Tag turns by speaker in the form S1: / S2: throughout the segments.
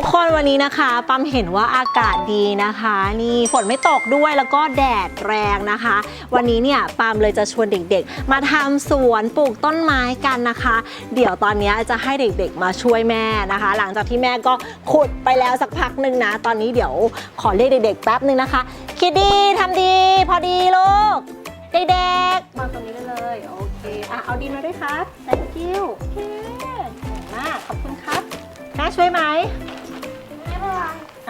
S1: ทุกคนวันนี้นะคะ ปั๊มเห็นว่าอากาศดีนะคะ นี่ฝนไม่ตกด้วยแล้วก็แดดแรงนะคะ วันนี้เนี่ยปั๊มเลยจะชวนเด็กๆ มาทำสวนปลูกต้นไม้กันนะคะ เดี๋ยวตอนนี้จะให้เด็กๆมาช่วยแม่นะคะ หลังจากที่แม่ก็ขุดไปแล้วสักพักหนึ่งนะ ตอนนี้เดี๋ยวขอเรียกเด็กๆแป๊บหนึ่งนะคะ คิดดีทำดี พอดีลูกเด็กๆมาตรงนี้ได้เลยโอเคอะเอาดินมาด้วยครับ thank you โอเคเก่งมากขอบคุณครับแม่ช่วยไหม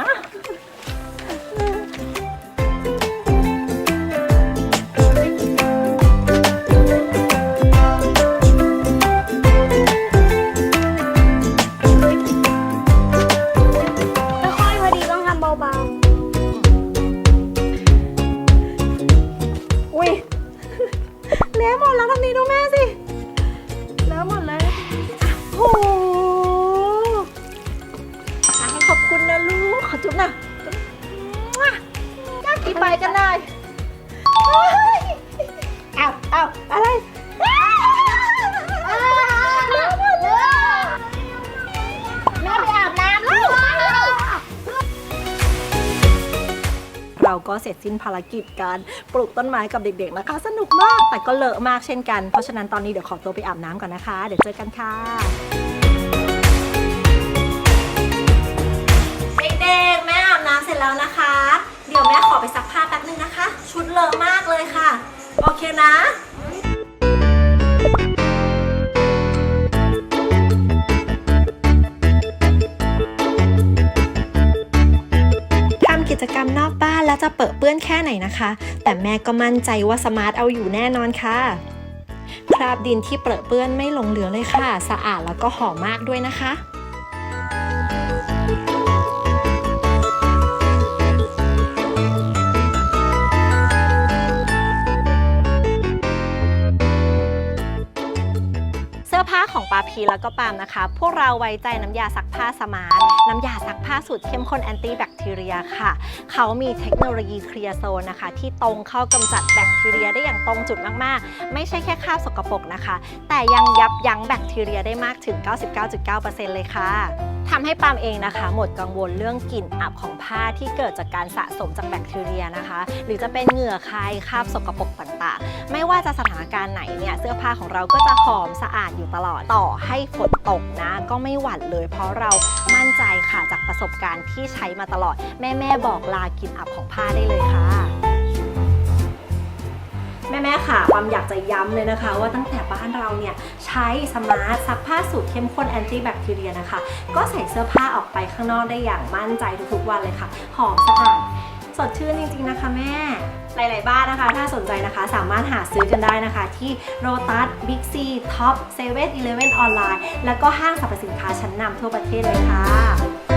S2: Huh? น่ะ
S1: จ้ากกี่ไปกันได้เอ้าวอ้าวอะไรอ้าวเลอะหมดเลย
S2: ๆแม่ไปอาบน้ำแล้ว
S1: เราก็เสร็จสิ้นภารกิจการปลูกต้นไม้กับเด็กๆนะคะ สนุกมากแต่ก็เลอะมากเช่นกัน เพราะฉะนั้นตอนนี้เดี๋ยวขอตัวไปอาบน้ำก่อนนะคะ เดี๋ยวเจอกันค่ะ แล้วนะคะ เดี๋ยวแม่ขอไปซักผ้าแป๊บนึงนะคะ ชุดเลอะมากเลยค่ะ โอเคนะทำกิจกรรมนอกบ้านแล้วจะเปิดเปื้อนแค่ไหนนะคะ แต่แม่ก็มั่นใจว่าสมาร์ทเอาอยู่แน่นอนค่ะ คราบดินที่เปรอะเปื้อนไม่หลงเหลือเลยค่ะ สะอาดแล้วก็หอมมากด้วยนะคะีแล้วก็ปาล์มนะคะ พวกเราไว้ใจน้ำยาซักผ้าสมาร์ท น้ำยาซักผ้าสูตรเข้มข้นแอนตี้แบคทีเรียค่ะ เขามีเทคโนโลยีเคลียร์โซนนะคะ ที่ตรงเข้ากำจัดแบคทีเรียได้อย่างตรงจุดมากๆ ไม่ใช่แค่คราบสกปรกนะคะ แต่ยังยับยั้งแบคทีเรียได้มากถึง 99.9%เลยค่ะทำให้ปาล์มเองนะคะ หมดกังวลเรื่องกลิ่นอับของผ้าที่เกิดจากการสะสมจากแบคทีเรียนะคะ หรือจะเป็นเหงื่อใครคราบสกปรกต่างๆ ไม่ว่าจะสถานการณ์ไหนเนี่ยเสื้อผ้าของเราก็จะหอมสะอาดอยู่ตลอดต่อใให้ฝนตกนะ ก็ไม่หวั่นเลย เพราะเรามั่นใจค่ะจากประสบการณ์ที่ใช้มาตลอด แม่แม่บอกลากินอับของผ้าได้เลยค่ะ แม่แม่ๆค่ะปั๊มอยากจะย้ำเลยนะคะ ว่าตั้งแต่บ้านเราเนี่ยใช้สมาร์ทซักผ้าสูตรเข้มข้นแอนตี้แบคทีเรียนะคะ ก็ใส่เสื้อผ้าออกไปข้างนอกได้อย่างมั่นใจทุกๆวันเลยค่ะ หอมสะอาด สดชื่นจริงๆนะคะแม่ หลายๆบ้านนะคะ ถ้าสนใจนะคะ สามารถหาซื้อกันได้นะคะ ที่โ o ตัสบิ๊กซีท็อปเซเว่นอีเลฟเว่นออนไลน์ แล้วก็ห้างสรรพสินค้าชั้นนำทั่วประเทศเลยค่ะ